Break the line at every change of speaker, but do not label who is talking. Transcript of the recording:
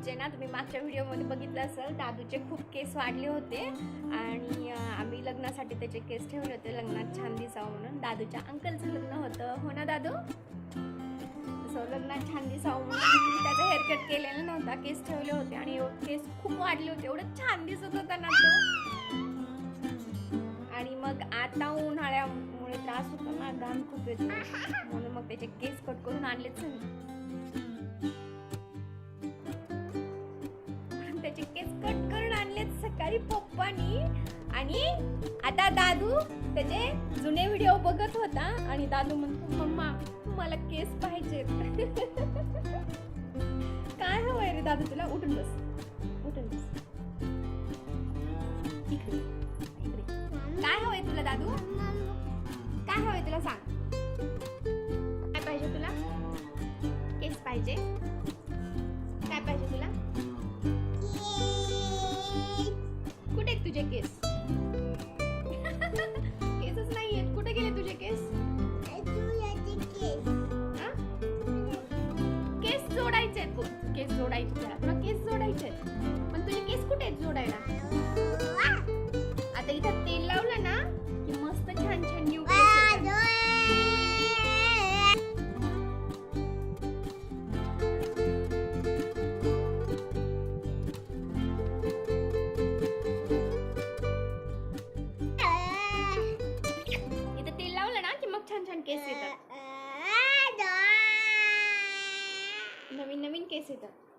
दादूचे ना तुम्ही मागच्या व्हिडिओमध्ये बघितलं असेल दादूचे खूप केस वाढले होते. आणि आम्ही लग्नासाठी त्याचे केस ठेवले होते. लग्नात छान दिसावं म्हणून. दादूच्या अंकलचं लग्न होतं. हो ना दादू? सो लग्नात छान दिसावं म्हणून मी त्याचा हेअरकट केलेला नव्हता. केस ठेवले होते आणि केस खूप वाढले होते. एवढं छान दिसत होता ना तो. आणि मग आता उन्हाळ्यामुळे त्रास होतो ना. घाम खूप येतो. म्हणून मग त्याचे केस कट करून आणलेच मी केस कट करून आणलेत सकाळी पप्पानी. आणि आता दादू त्याचे जुने व्हिडिओ बघत होता. आणि दादू म्हणतो मम्मा मला केस पाहिजेत. काय हवंय रे दादू तुला? उठून बस. उठून बस. इकडे इकडे. काय हवंय तुला दादू? काय हवंय तुला सांग. काय पाहिजे तुला? केस पाहिजे. तुझे केस. केसच नाही आहेत कुठे गेले तुझे केस? केस जोडायचे आहेत केस जोडायचे. तुला केस जोडायचे छान छान केस येतात नवीन नवीन केस येतात